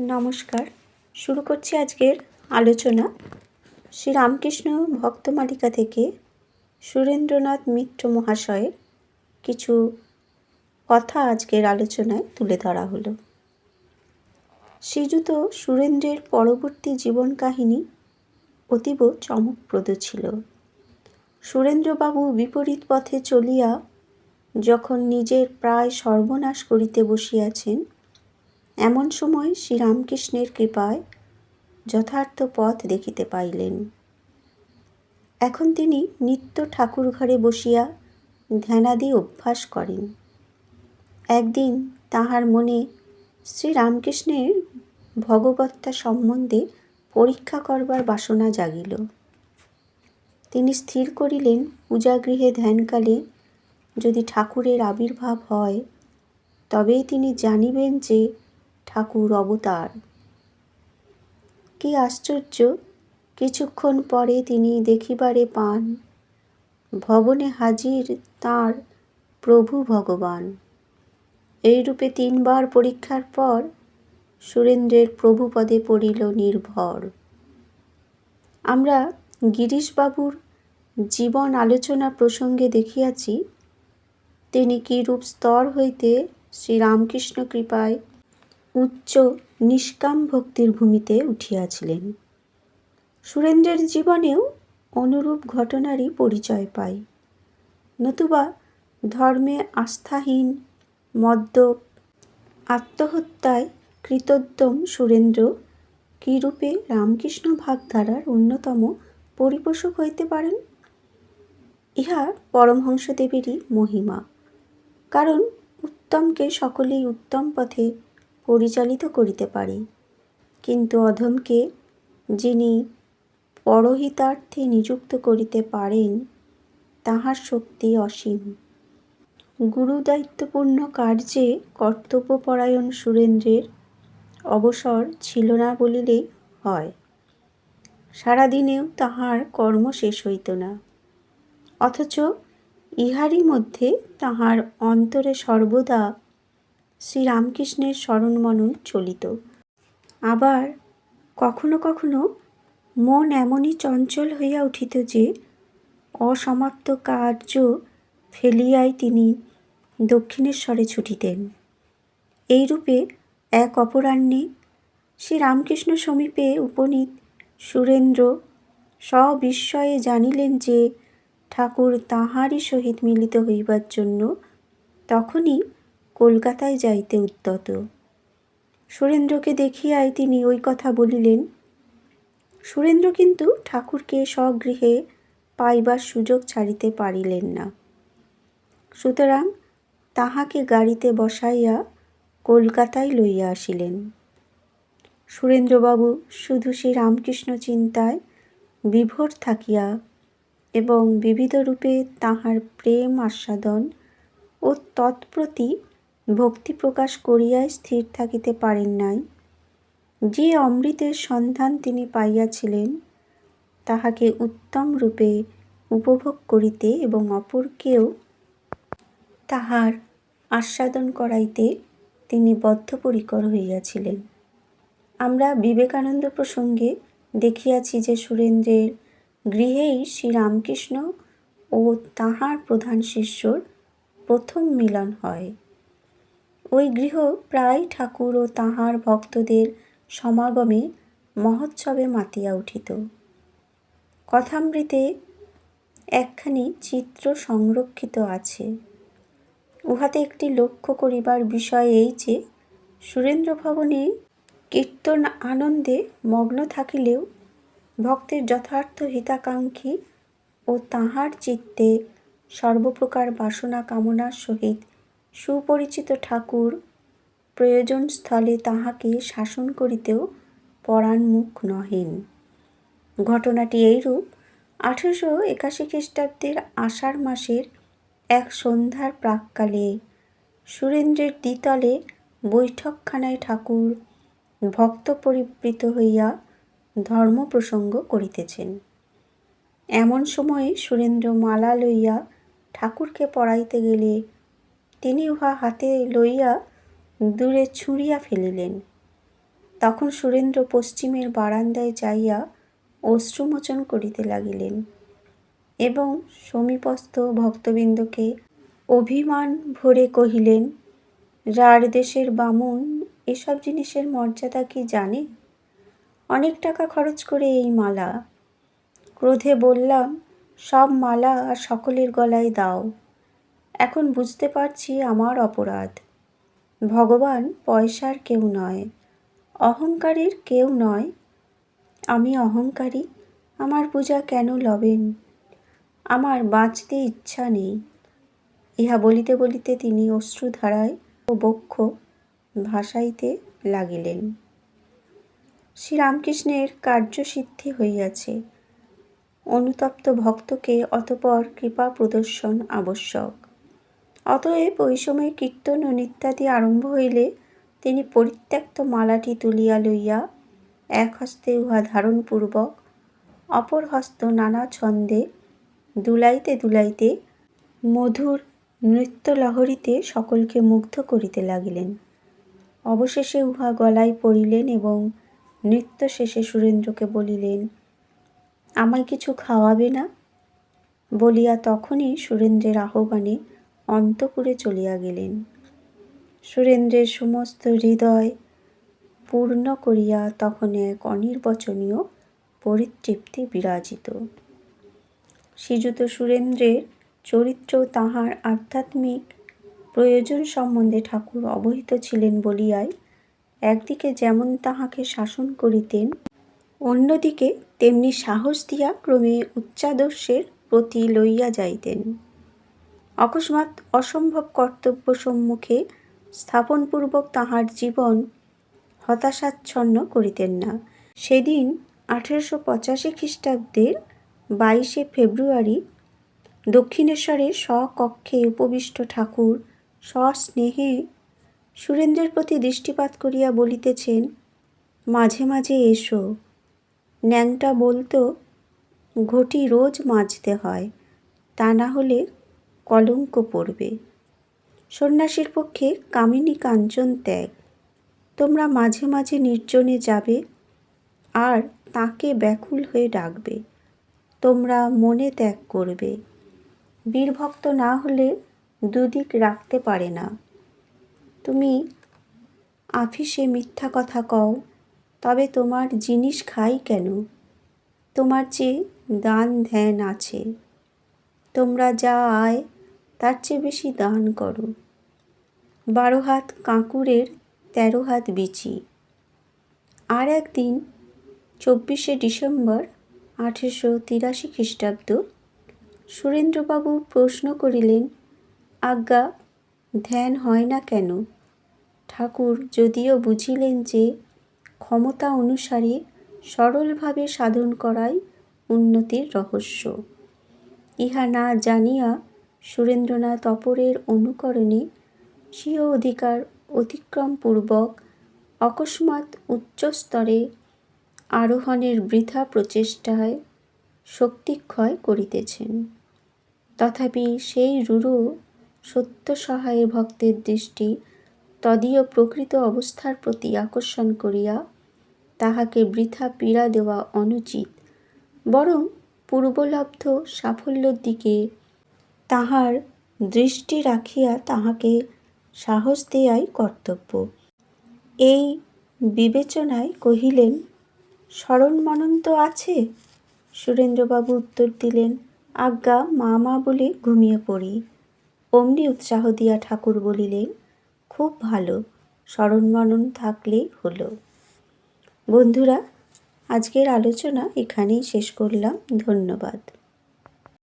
নমস্কার। শুরু করছি আজকের আলোচনা। শ্রী রামকৃষ্ণ ভক্তমালিকা থেকে সুরেন্দ্রনাথ মিত্র মহাশয়ের কিছু কথা আজকের আলোচনায় তুলে ধরা হলো। শ্রীযুত সুরেন্দ্রের পরবর্তী জীবন কাহিনী অতীব চমকপ্রদ ছিল। সুরেন্দ্রবাবু বিপরীত পথে চলিয়া যখন নিজের প্রায় সর্বনাশ করিতে বসিয়াছেন এমন সময় শ্রীরামকৃষ্ণের কৃপায় যথার্থ পথ দেখিতে পাইলেন। এখন তিনি নিত্য ঠাকুর ঘরে বসিয়া ধ্যানাদি অভ্যাস করেন। একদিন তাহার মনে শ্রীরামকৃষ্ণের ভগবত্তা সম্বন্ধে পরীক্ষা করবার বাসনা জাগিল। তিনি স্থির করিলেন, পূজাগৃহে ধ্যানকালে যদি ঠাকুরের আবির্ভাব হয়, তবেই তিনি জানিবেন যে ঠাকুর অবতার। কি আশ্চর্য, কিছুক্ষণ পরে তিনি দেখিবারে পান, ভবনে হাজির তার প্রভু ভগবান। এইরূপে তিনবার পরীক্ষার পর সুরেন্দ্রের প্রভুপদে পড়িল নির্ভর। আমরা গিরিশবাবুর জীবন আলোচনা প্রসঙ্গে দেখিয়াছি, তিনি কিরূপ স্তর হইতে শ্রীরামকৃষ্ণ কৃপায় উচ্চ নিষ্কাম ভক্তির ভূমিতে উঠিয়াছিলেন। সুরেন্দ্রের জীবনেও অনুরূপ ঘটনারই পরিচয় পাই নতুবা ধর্মে আস্থাহীন, মদ্যপ, আত্মহত্যায় কৃতোদ্যম সুরেন্দ্র কীরূপে রামকৃষ্ণ ভাবধারার অন্যতম পরিপোষক হইতে পারেন? ইহা পরমহংসদেবেরই মহিমা। কারণ উত্তমকে সকলেই উত্তম পথে পরিচালিত করিতে পারে। কিন্তু অধমকে, যিনি পরহিতার্থে নিযুক্ত করিতে পারেন, তাহার শক্তি অসীম। গুরুদায়িত্বপূর্ণ কার্যে কর্তব্যপরায়ণ সুরেন্দ্রের অবসর ছিল না বলিলেই হয়। সারাদিনেও তাহার কর্ম শেষ হইত না। অথচ ইহারই মধ্যে তাহার অন্তরে সর্বদা শ্রীরামকৃষ্ণের স্মরণমনন চলিত। আবার কখনো কখনো মন এমনই চঞ্চল হইয়া উঠিত যে, অসমাপ্ত কার্য ফেলিয়াই তিনি দক্ষিণেশ্বরে ছুটিতেন। এইরূপে এক অপরাহ্নে শ্রীরামকৃষ্ণ সমীপে উপনীত সুরেন্দ্র সবিস্ময়ে জানিলেন যে, ঠাকুর তাঁহারই সহিত মিলিত হইবার জন্য তখনই কলকাতায় যাইতে উদ্যত। সুরেন্দ্রকে দেখিয়াই তিনি ওই কথা বলিলেন, সুরেন্দ্র কিন্তু ঠাকুরকে স্বগৃহে পাইবার সুযোগ ছাড়িতে পারিলেন না। সুতরাং তাহাকে গাড়িতে বসাইয়া কলকাতায় লইয়া আসিলেন। সুরেন্দ্রবাবু শুধু সেই রামকৃষ্ণ চিন্তায় বিভোর থাকিয়া এবং বিবিধ রূপে তাহার প্রেম, আস্বাদন ও তৎপ্রতি ভক্তি প্রকাশ করিয়াই স্থির থাকিতে পারেন নাই। যে অমৃতের সন্ধান তিনি পাইয়াছিলেন, তাহাকে উত্তম রূপে উপভোগ করিতে এবং অপরকেও তাহার আস্বাদন করাইতে তিনি বদ্ধপরিকর হইয়াছিলেন। আমরা বিবেকানন্দ প্রসঙ্গে দেখিয়াছি যে সুরেন্দ্রের গৃহেই শ্রীরামকৃষ্ণ ও তাহার প্রধান শিষ্যর প্রথম মিলন হয়। ওই গৃহ প্রায় ঠাকুর ও তাঁহার ভক্তদের সমাগমে মহোৎসবে মাতিয়া উঠিত। কথামৃতে একখানি চিত্র সংরক্ষিত আছে। উহাতে একটি লক্ষ্য করিবার বিষয় এই যে সুরেন্দ্র ভবনে কীর্তন আনন্দে মগ্ন থাকিলেও ভক্তের যথার্থ হিতাকাঙ্ক্ষী ও তাহার চিত্তে সর্বপ্রকার বাসনা কামনার সহিত সুপরিচিত ঠাকুর প্রয়োজন স্থলে তাহাকে শাসন করিতেও পরাণমুখ নহেন। ঘটনাটি এইরূপ, আঠেরোশো একাশি খ্রিস্টাব্দের আষাঢ় মাসের এক সন্ধ্যার প্রাককালে সুরেন্দ্রের দ্বিতলে বৈঠকখানায় ঠাকুর ভক্ত পরিবৃত হইয়া ধর্ম প্রসঙ্গ করিতেছেন। এমন সময়ে সুরেন্দ্র মালা লইয়া ঠাকুরকে পড়াইতে গেলে তিনি উহা হাতে লইয়া দূরে ছুঁড়িয়া ফেলিলেন। তখন সুরেন্দ্র পশ্চিমের বারান্দায় যাইয়া অশ্রুমোচন করিতে লাগিলেন এবং সমীপস্থ ভক্তবৃন্দকে অভিমান ভরে কহিলেন রার দেশের বামুন, এসব জিনিসের মর্যাদা কি জানে? অনেক টাকা খরচ করে এই মালা। ক্রোধে বললাম, সব মালা আর সকলের গলায় দাও। এখন বুঝতে পারছি আমার অপরাধ। ভগবান পয়সার কেউ নয়, অহংকারের কেউ নয়। আমি অহংকারী, আমার পূজা কেন লবেন? আমার বাঁচতে ইচ্ছা নেই। ইহা বলিতে বলিতে তিনি অশ্রুধারায় ও বক্ষ ভাসাইতে লাগিলেন। শ্রীরামকৃষ্ণের কার্যসিদ্ধি হইয়াছে। অনুতপ্ত ভক্তকে অতপর কৃপা প্রদর্শন আবশ্যক। অতএব ওই সময় কীর্তন ও নিত্যাদি আরম্ভ হইলে তিনি পরিত্যক্ত মালাটি তুলিয়া লইয়া এক হস্তে উহা ধারণপূর্বক অপর হস্ত নানা ছন্দে দুলাইতে দুলাইতে মধুর নৃত্যলহরীতে সকলকে মুগ্ধ করিতে লাগিলেন। অবশেষে উহা গলায় পড়িলেন এবং নৃত্য শেষে সুরেন্দ্রকে বলিলেন, আমায় কিছু খাওয়াবে না? বলিয়া তখনই সুরেন্দ্রের আহ্বানে অন্তপুরে চলিয়া গেলেন। সুরেন্দ্রের সমস্ত হৃদয় পূর্ণ করিয়া তখন এক অনির্বচনীয় পরিতৃপ্তি বিরাজিত। শ্রীযুত সুরেন্দ্রের চরিত্র তাহার আধ্যাত্মিক প্রয়োজন সম্বন্ধে ঠাকুর অবহিত ছিলেন বলিয়াই একদিকে যেমন তাহাকে শাসন করিতেন, অন্যদিকে তেমনি সাহস দিয়া ক্রমে উচ্চাদর্শের প্রতি লইয়া যাইতেন। অকস্মাৎ অসম্ভব কর্তব্য সম্মুখে স্থাপনপূর্বক তাহার জীবন হতাশাচ্ছন্ন করিতেন না। সেদিন আঠেরোশো পঁচাশি খ্রিস্টাব্দের বাইশে ফেব্রুয়ারি দক্ষিণেশ্বরে স্বকক্ষে উপবিষ্ট ঠাকুর সস্নেহে সুরেন্দ্রের প্রতি দৃষ্টিপাত করিয়া বলিতেছেন, মাঝে মাঝে এসো, ন্যাংটা বলতো, ঘটি রোজ মাজতে হয়, তা না হলে কলঙ্ক পড়বে। সন্ন্যাসীর পক্ষে কামিনী কাঞ্চন ত্যাগ। তোমরা মাঝে মাঝে নির্জনে যাবে আর তাকে ব্যাকুল হয়ে ডাকবে। তোমরা মনে ত্যাগ করবে। বীরভক্ত না হলে দুদিক রাখতে পারে না। তুমি আফিসে মিথ্যা কথা কও, তবে তোমার জিনিস খাই কেন? তোমার চেয়ে দান ধ্যান আছে। তোমরা যা আয় তার চেয়ে বেশি দান করো। বারো হাত কাঁকুরের তেরো হাত বিচি। আর একদিন চব্বিশে ডিসেম্বর আঠেরোশো তিরাশি খ্রিস্টাব্দ সুরেন্দ্রবাবু প্রশ্ন করিলেন, আজ্ঞা, ধ্যান হয় না কেন? ঠাকুর যদিও বুঝিলেন যে ক্ষমতা অনুসারে সরলভাবে সাধন করাই উন্নতির রহস্য। ইহা না জানিয়া সুরেন্দ্রনাথ অপরের অনুকরণে স্বীয় অধিকার অতিক্রমপূর্বক অকস্মাৎ উচ্চস্তরে আরোহণের বৃথা প্রচেষ্টায় শক্তিক্ষয় করিতেছেন। তথাপি সেই রূঢ় সত্যসহায়ে ভক্তের দৃষ্টি তদীয় প্রকৃত অবস্থার প্রতি আকর্ষণ করিয়া তাহাকে বৃথা পীড়া দেওয়া অনুচিত, বরং পূর্বলব্ধ সাফল্যের দিকে তাহার দৃষ্টি রাখিয়া তাহাকে সাহস দেয়াই কর্তব্য। এই বিবেচনায় কহিলেন স্মরণ মনন তো আছে? সুরেন্দ্রবাবু উত্তর দিলেন, আজ্ঞা মা মা বলে ঘুমিয়ে পড়ি। অমনি উৎসাহ দিয়া ঠাকুর বলিলেন, খুব ভালো স্মরণ মনন থাকলেই হলো। বন্ধুরা, আজকের আলোচনা এখানেই শেষ করলাম। ধন্যবাদ।